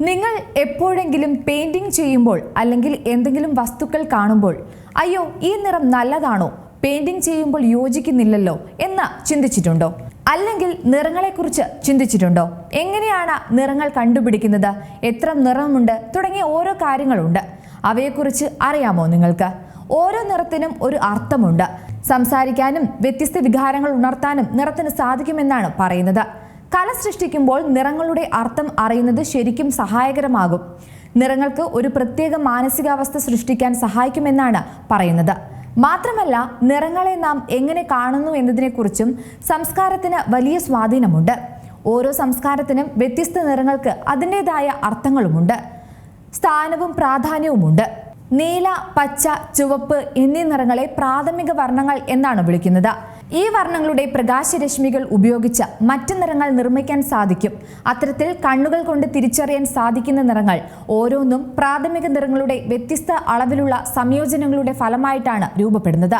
നിങ്ങൾ എപ്പോഴെങ്കിലും പെയിന്റിംഗ് ചെയ്യുമ്പോൾ അല്ലെങ്കിൽ എന്തെങ്കിലും വസ്തുക്കൾ കാണുമ്പോൾ അയ്യോ ഈ നിറം നല്ലതാണോ? പെയിന്റിംഗ് ചെയ്യുമ്പോൾ യോജിക്കുന്നില്ലല്ലോ എന്ന് ചിന്തിച്ചിട്ടുണ്ടോ? അല്ലെങ്കിൽ നിറങ്ങളെക്കുറിച്ച് ചിന്തിച്ചിട്ടുണ്ടോ? എങ്ങനെയാണ് നിറങ്ങൾ കണ്ടുപിടിക്കുന്നത്? എത്ര നിറമുണ്ട്? തുടങ്ങിയ ഓരോ കാര്യങ്ങളുണ്ട്. അവയെക്കുറിച്ച് അറിയാമോ നിങ്ങൾക്ക്? ഓരോ നിറത്തിനും ഒരു അർത്ഥമുണ്ട്. സംസാരിക്കാനും വ്യത്യസ്ത വികാരങ്ങൾ ഉണർത്താനും നിറത്തിന് സാധിക്കുമെന്നാണ് പറയുന്നത്. കല സൃഷ്ടിക്കുമ്പോൾ നിറങ്ങളുടെ അർത്ഥം അറിയുന്നത് ശരിക്കും സഹായകരമാകും. നിറങ്ങൾക്ക് ഒരു പ്രത്യേക മാനസികാവസ്ഥ സൃഷ്ടിക്കാൻ സഹായിക്കുമെന്നാണ് പറയുന്നത്. മാത്രമല്ല നിറങ്ങളെ നാം എങ്ങനെ കാണുന്നു എന്നതിനെക്കുറിച്ചും സംസ്കാരത്തിന് വലിയ സ്വാധീനമുണ്ട്. ഓരോ സംസ്കാരത്തിനും വ്യത്യസ്ത നിറങ്ങൾക്ക് അതിന്റെതായ അർത്ഥങ്ങളുമുണ്ട്. സ്ഥാനവും പ്രാധാന്യവുമുണ്ട്. നീല പച്ച ചുവപ്പ് എന്നീ നിറങ്ങളെ പ്രാഥമിക വർണങ്ങൾ എന്നാണ് വിളിക്കുന്നത്. ഈ വർണങ്ങളുടെ പ്രകാശരശ്മികൾ ഉപയോഗിച്ച് മറ്റു നിറങ്ങൾ നിർമ്മിക്കാൻ സാധിക്കും. അത്തരത്തിൽ കണ്ണുകൾ കൊണ്ട് തിരിച്ചറിയാൻ സാധിക്കുന്ന നിറങ്ങൾ ഓരോന്നും പ്രാഥമിക നിറങ്ങളുടെ വ്യത്യസ്ത അളവിലുള്ള സംയോജനങ്ങളുടെ ഫലമായിട്ടാണ് രൂപപ്പെടുന്നത്.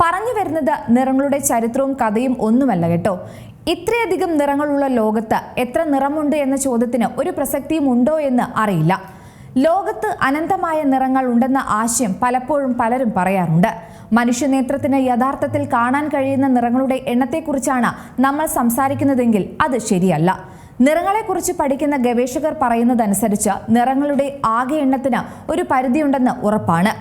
പറഞ്ഞു വരുന്നത് നിറങ്ങളുടെ ചരിത്രവും കഥയും ഒന്നുമല്ല കേട്ടോ. ഇത്രയധികം നിറങ്ങളുള്ള ലോകത്ത് എത്ര നിറമുണ്ട് എന്ന ചോദ്യത്തിന് ഒരു പ്രസക്തിയും ഉണ്ടോ എന്ന് അറിയില്ല. ലോകത്ത് അനന്തമായ നിറങ്ങൾ ഉണ്ടെന്ന ആശയം പലപ്പോഴും പലരും പറയാറുണ്ട്. മനുഷ്യനേത്രത്തിന് യഥാർത്ഥത്തിൽ കാണാൻ കഴിയുന്ന നിറങ്ങളുടെ എണ്ണത്തെക്കുറിച്ചാണ് നമ്മൾ സംസാരിക്കുന്നതെങ്കിൽ അത് ശരിയല്ല. നിറങ്ങളെക്കുറിച്ച് പഠിക്കുന്ന ഗവേഷകർ പറയുന്നതനുസരിച്ച് നിറങ്ങളുടെ ആകെ എണ്ണത്തിന് ഒരു പരിധിയുണ്ടെന്ന് ഉറപ്പാണ്.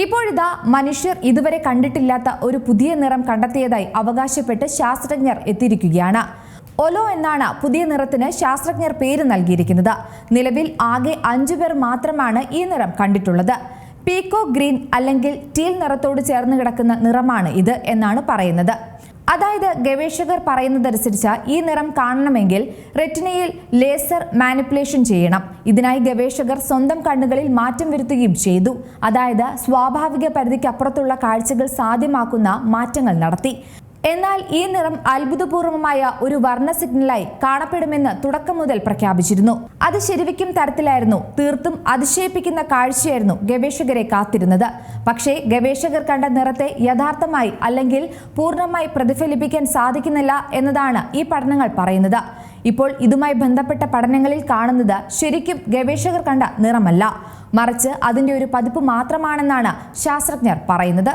ഇപ്പോഴിതാ മനുഷ്യർ ഇതുവരെ കണ്ടിട്ടില്ലാത്ത ഒരു പുതിയ നിറം കണ്ടെത്തിയതായി അവകാശപ്പെട്ട് ശാസ്ത്രജ്ഞർ എത്തിയിരിക്കുകയാണ്. ഒലോ എന്നാണ് പുതിയ നിറത്തിന് ശാസ്ത്രജ്ഞർ പേര് നൽകിയിരിക്കുന്നത്. നിലവിൽ ആകെ അഞ്ചു പേർ മാത്രമാണ് ഈ നിറം കണ്ടിട്ടുള്ളത്. പീക്കോ ഗ്രീൻ അല്ലെങ്കിൽ ടീൽ നിറത്തോട് ചേർന്ന് കിടക്കുന്ന നിറമാണ് ഇത് എന്നാണ് പറയുന്നത്. അതായത് ഗവേഷകർ പറയുന്നതനുസരിച്ച് ഈ നിറം കാണണമെങ്കിൽ റെറ്റിനയിൽ ലേസർ മാനിപ്പുലേഷൻ ചെയ്യണം. ഇതിനായി ഗവേഷകർ സ്വന്തം കണ്ണുകളിൽ മാറ്റം വരുത്തുകയും ചെയ്തു. അതായത് സ്വാഭാവിക പരിധിക്കപ്പുറത്തുള്ള കാഴ്ചകൾ സാധ്യമാക്കുന്ന മാറ്റങ്ങൾ നടത്തി. എന്നാൽ ഈ നിറം അത്ഭുതപൂർവമായ ഒരു വർണ സിഗ്നലായി കാണപ്പെടുമെന്ന് തുടക്കം മുതൽ പ്രഖ്യാപിച്ചിരുന്നു. അത് ശരിവയ്ക്കും തരത്തിലായിരുന്നു. തീർത്തും അതിശയിപ്പിക്കുന്ന കാഴ്ചയായിരുന്നു ഗവേഷകരെ കാത്തിരുന്നത്. പക്ഷേ ഗവേഷകർ കണ്ട നിറത്തെ യഥാർത്ഥമായി അല്ലെങ്കിൽ പൂർണമായി പ്രതിഫലിപ്പിക്കാൻ സാധിക്കുന്നില്ല എന്നതാണ് ഈ പഠനങ്ങൾ പറയുന്നത്. ഇപ്പോൾ ഇതുമായി ബന്ധപ്പെട്ട പഠനങ്ങളിൽ കാണുന്നത് ശരിക്കും ഗവേഷകർ കണ്ട നിറമല്ല. മറിച്ച് അതിന്റെ ഒരു പതിപ്പ് മാത്രമാണെന്നാണ് ശാസ്ത്രജ്ഞർ പറയുന്നത്.